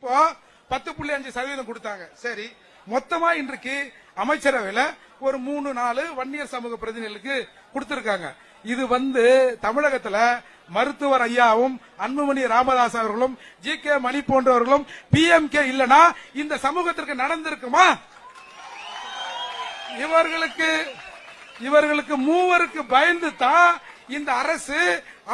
இப்போ பத்து புள்ளி அஞ்சு சதவீதம் கொடுத்தாங்க. சரி மொத்தமா இன்றைக்கு அமைச்சரவையில ஒரு மூணு நாலு வன்னியர் சமூக பிரதிநிதிகளுக்கு கொடுத்திருக்காங்க. இது வந்து தமிழகத்துல மருத்துவர் ஐயாவும் அன்புமணி ராமதாஸ் அவர்களும் ஜி கே மணி போன்றவர்களும் பி எம் கே இல்லனா இந்த சமூகத்திற்கு நடந்திருக்குமா? இவர்களுக்கு இவர்களுக்கு மூவருக்கு பயந்து தான் இந்த அரசு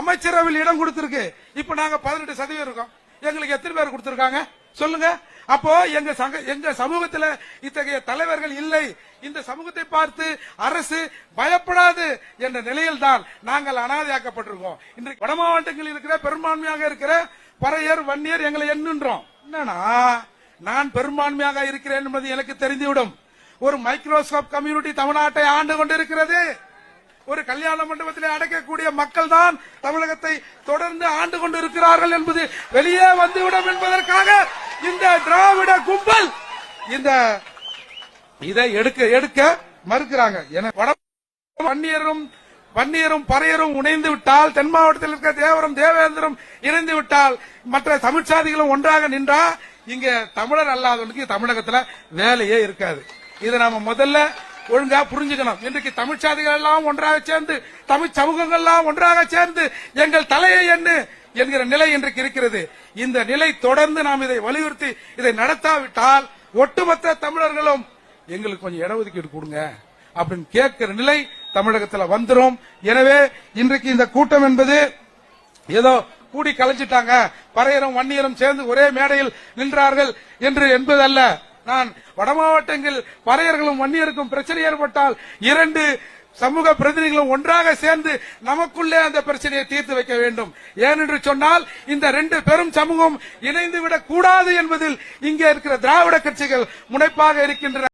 அமைச்சரவையில் இடம் கொடுத்திருக்கு. இப்ப நாங்க பதினெட்டு சதவீதம் இருக்கோம். எங்களுக்கு எத்தனை பேர் கொடுத்திருக்காங்க? சொல்லுங்க. அப்போ எங்க சங்க எங்க சமூகத்துல இத்தகைய தலைவர்கள் இல்லை. இந்த சமூகத்தை பார்த்து அரசு பயப்படாது என்ற நிலையில் தான் நாங்கள் அனாதையாக்கப்பட்டிருக்கோம். இன்றைக்கு வட மாவட்டங்களில் இருக்கிற பெரும்பான்மையாக இருக்கிற பறையர் வன்னியர் எங்களை என்னன்றோம் என்னன்னா நான் பெரும்பான்மையாக இருக்கிறேன் என்பது எனக்கு தெரிந்துவிடும். ஒரு மைக்ரோஸ்கோப் கம்யூனிட்டி தமிழ்நாட்டை ஆண்டு கொண்டிருக்கிறது. ஒரு கல்யாண மண்டபத்திலே அடைக்கக்கூடிய மக்கள் தான் தமிழகத்தை தொடர்ந்து ஆண்டு கொண்டிருக்கிறார்கள் என்பது வெளியே வந்துவிடும் என்பதற்காக இந்த திராவிட கும்பல் இந்த இதை எடுக்க எடுக்க மறுக்கிறாங்க. என வட வன்னியரும் வன்னியரும் பறையரும் உணைந்து விட்டால் தென் மாவட்டத்தில் இருக்க தேவரும் தேவேந்திரம் இணைந்து விட்டால் மற்ற தமிழ்ச்சாதிகளும் ஒன்றாக நின்றா இங்க தமிழர் அல்லாதவனுக்கு தமிழகத்துல வேலையே இருக்காது. இதை நாம முதல்ல ஒழுங்கா புரிஞ்சுக்கணும். இன்றைக்கு தமிழ்ச்சாதிகள் எல்லாம் ஒன்றாக சேர்ந்து தமிழ் சமூகங்கள் எல்லாம் ஒன்றாக சேர்ந்து எங்கள் தலையை என்ன என்கிற நிலை இன்றைக்கு இருக்கிறது. இந்த நிலை தொடர்ந்து நாம் இதை வலியுறுத்தி இதை நடத்தாவிட்டால் ஒட்டுமொத்த தமிழர்களும் எங்களுக்கு கொஞ்சம் இடஒதுக்கீடு கொடுங்க அப்படின்னு கேட்கிற நிலை தமிழகத்தில் வந்துடும் எனவே இன்றைக்கு இந்த கூட்டம் என்பது ஏதோ கூடி கலைச்சிட்டாங்க பறையரும் வன்னியரும் சேர்ந்து ஒரே மேடையில் நின்றார்கள் என்று என்பதல்ல. நான் வட மாவட்டங்கள் பறையர்களும் வன்னியருக்கும் பிரச்சனை ஏற்பட்டால் இரண்டு சமூக பிரதிநிதிகளும் ஒன்றாக சேர்ந்து நமக்குள்ளே அந்த பிரச்சனையை தீர்த்து வைக்க வேண்டும். ஏனென்று சொன்னால் இந்த ரெண்டு பெரும் சமூகம் இணைந்து விடக் கூடாது என்பதில் இங்கே இருக்கிற திராவிட கட்சிகள் முனைப்பாக இருக்கின்றன.